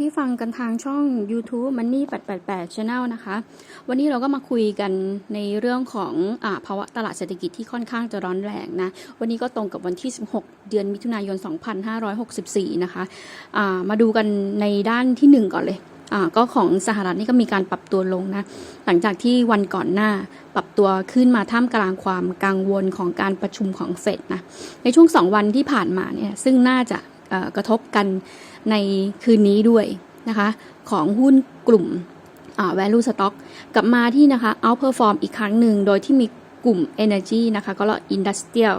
ที่ฟังกันทางช่อง YouTube Money 888 Channel นะคะ วันนี้เราก็มาคุยกันในเรื่องของอภาวะตลาดเศรษฐกิจที่ค่อนข้างจะร้อนแรงนะ วันนี้ก็ตรงกับวันที่ 16 เดือนมิถุนายน 2564 นะคะะมาดูกันในด้านที่ 1 ก่อนเลยก็ของสหรัฐนี่ก็มีการปรับตัวลงนะ หลังจากที่วันก่อนหน้าปรับตัวขึ้นมาท่ามกลางความกังวลของการประชุมของเฟดนะ ในช่วง 2 วันที่ผ่านมาเนี่ยซึ่งน่าจะ กระทบกันในคืนนี้ด้วยนะคะของหุ้นกลุ่ม value stock กลับมาที่นะคะ outperform อีกครั้งหนึ่งโดยที่มีกลุ่ม energy นะคะก็แล้ว industrial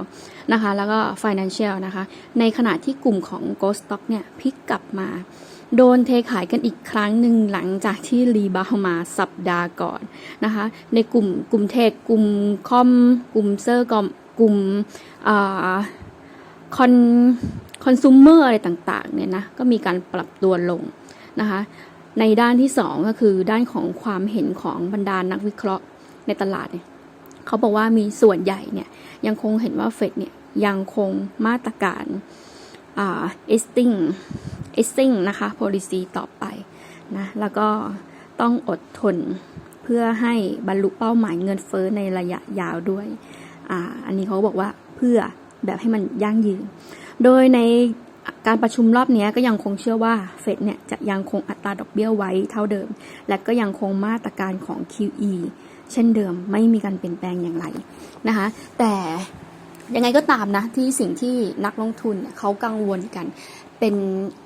นะคะแล้วก็ financial นะคะในขณะที่กลุ่มของ ghost stock เนี่ยพลิกกลับมา โดนเทขายกันอีกครั้งหนึ่งหลังจากที่รีบาวมาสัปดาห์ก่อนนะคะในกลุ่มกลุ่มเทคกลุ่มคอมกลุ่มเซอร์กกลุ่มอ่าคอน คอน sumer อะไรต่างๆเนี่ยนะก็มีการปรับตัวลงนะคะในด้านที่สองก็คือด้านของความเห็นของบรรดานักวิเคราะห์ในตลาดเนี่ยเขาบอกว่ามีส่วนใหญ่เนี่ยยังคงเห็นว่าเฟดเนี่ยยังคงมาตรการอ่า easing easing นะคะ policy ต่อไปนะแล้วก็ต้องอดทนเพื่อให้บรรลุเป้าหมายเงินเฟ้อในระยะยาวด้วยอ่าอันนี้เขาบอกว่าเพื่อแบบให้มันยั่งยืน โดยในการประชุมรอบนี้ก็ยังคงเชื่อว่าเฟดเนี่ยจะยังคงอัตราดอกเบี้ยไว้เท่าเดิม และก็ยังคงมาตรการของ QE เช่นเดิมไม่มีการเปลี่ยนแปลงอย่างไรนะคะ แต่ยังไงก็ตามนะที่สิ่งที่นักลงทุนเขากังวลกัน เป็น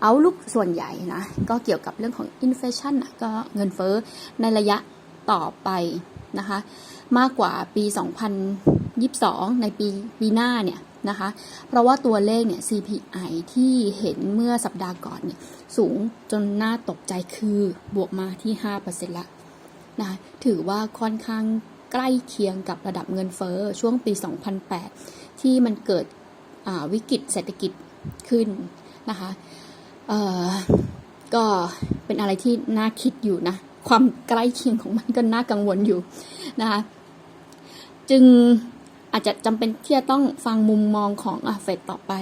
เอาลุกส่วนใหญ่นะ ก็เกี่ยวกับเรื่องของอินฟลชันก็เงินเฟ้อในระยะต่อไปนะคะ มากกว่าปี 2022 ในปีปีหน้าเนี่ย นะคะ เพราะว่าตัวเลขเนี่ย CPI ที่เห็นเมื่อสัปดาห์ก่อนเนี่ยสูงจนน่าตกใจคือบวกมาที่ 5%ละนะคะถือว่าค่อนข้างใกล้เคียงกับระดับเงินเฟ้อช่วงปี 2008 ที่มันเกิดวิกฤตเศรษฐกิจขึ้นนะคะก็เป็นอะไรที่น่าคิดอยู่นะ ความใกล้เคียงของมันก็น่ากังวลอยู่นะคะจึง อาจจะจำเป็นที่จะต้องฟังมุมมองของเฟดต่อไป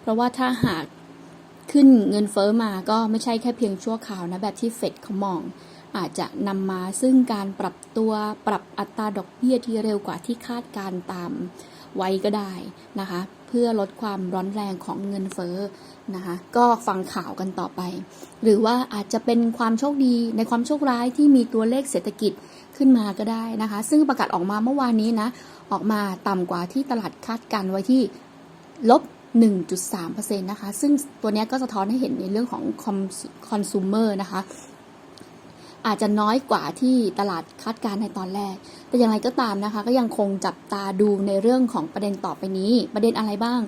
เพราะว่าถ้าหากขึ้นเงินเฟอ้อมาก็ไม่ใช่แค่เพียงชั่วคราวนะแบบที่เฟดเขามอง อาจจะนำมาซึ่งการปรับตัวปรับอัตราดอกเบี้ยที่เร็วกว่าที่คาดการตามไว้ก็ได้นะคะ เพื่อลดความร้อนแรงของเงินเฟ้อนะคะก็ฟังข่าวกันต่อไป หรือว่าอาจจะเป็นความโชคดีในความโชคร้ายที่มีตัวเลขเศรษฐกิจขึ้นมาก็ได้นะคะ ซึ่งประกาศออกมาเมื่อวานนี้นะออกมาต่ำกว่าที่ตลาดคาดการไว้ที่ลบ1.3%นะคะ ซึ่งตัวนี้ก็สะท้อนให้เห็นในเรื่องของคอน sumer นะคะ อาจจะน้อยกว่าที่ตลาดคาดการในตอนแรก แต่อย่างไรก็ตามนะคะ ก็ยังคงจับตาดูในเรื่องของประเด็นต่อไปนี้ ประเด็นอะไรบ้าง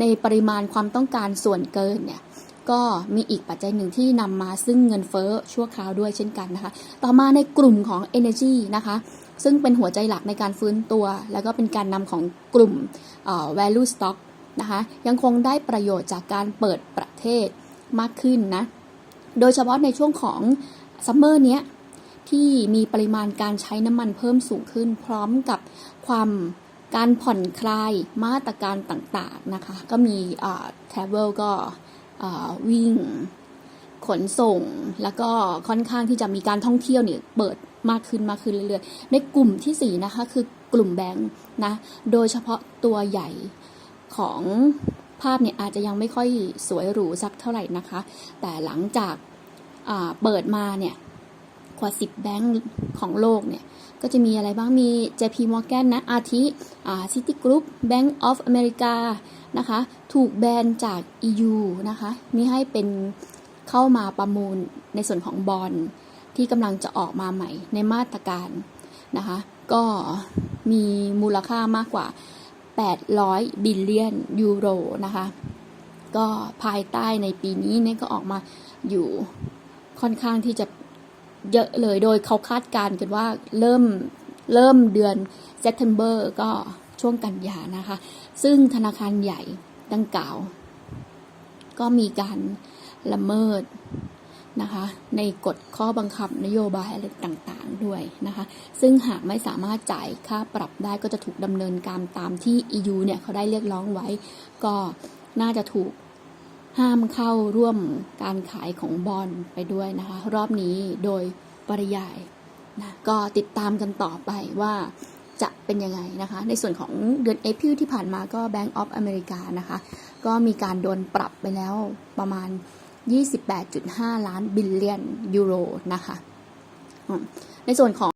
ในปริมาณความต้องการส่วนเกินเนี่ยก็มีอีกปัจจัยหนึ่งที่นำมาซึ่งเงินเฟ้อชั่วคราวด้วยเช่นกันนะคะ ต่อมาในกลุ่มของ energy นะคะ ซึ่งเป็นหัวใจหลักในการฟื้นตัว แล้วก็เป็นการนำของกลุ่ม value stock นะคะ ยังคงได้ประโยชน์จากการเปิดประเทศมากขึ้นนะ โดยเฉพาะในช่วงของ ซัมเมอร์เนี้ยที่มีปริมาณการใช้น้ำมันเพิ่มสูงขึ้น พร้อมกับความการผ่อนคลายมาตรการต่างๆนะคะ ก็มีทราเวลก็วิ่งขนส่ง แล้วก็ค่อนข้างที่จะมีการท่องเที่ยวเนี่ยเปิดมากขึ้นมากขึ้นเรื่อยๆ ในกลุ่มที่ 4 นะคะคือกลุ่มแบงค์นะ โดยเฉพาะตัวใหญ่ของภาพเนี่ยอาจจะยังไม่ค่อยสวยหรูสักเท่าไหร่นะคะ แต่หลังจาก เปิดมาเนี่ยกว่า 10 แบงค์ของโลกเนี่ยก็จะมีอะไรบ้างมี JP Morgan นะ อาทิอ่า Citigroup Bank of America นะคะถูกแบนจาก EU นะคะมีให้เป็นเข้ามาประมูลในส่วนของบอลที่กำลังจะออกมาใหม่ในมาตรการนะคะก็มีมูลค่ามากกว่า 800 บิลเลียนยูโรนะคะก็ภายใต้ในปีนี้เนี่ยก็ออกมาอยู่ ค่อนข้างที่จะเยอะเลยโดยเขาคาดการณ์กันว่าเริ่มเริ่มเดือนเซปเทมเบอร์ก็ช่วงกันยานะคะ ซึ่งธนาคารใหญ่ดังกล่าว ก็มีการละเมิดนะคะ ในกฎข้อบังคับนโยบายอะไรต่างๆด้วยนะคะ ซึ่งหากไม่สามารถจ่ายค่าปรับได้ก็จะถูกดำเนินการตามที่ EU เนี่ยเขาได้เรียกร้องไว้ ก็น่าจะถูก ห้ามเข้าร่วมการขายของบอลไปด้วยนะคะ รอบนี้โดยปริยายนะก็ติดตามกันต่อไปว่าจะเป็นยังไงนะคะ ในส่วนของเดือนเอพิลที่ผ่านมาก็ Bank of America นะคะ ก็มีการโดนปรับไปแล้วประมาณ 28.5 ล้านบิลเลียนยูโรนะคะ ในส่วนของ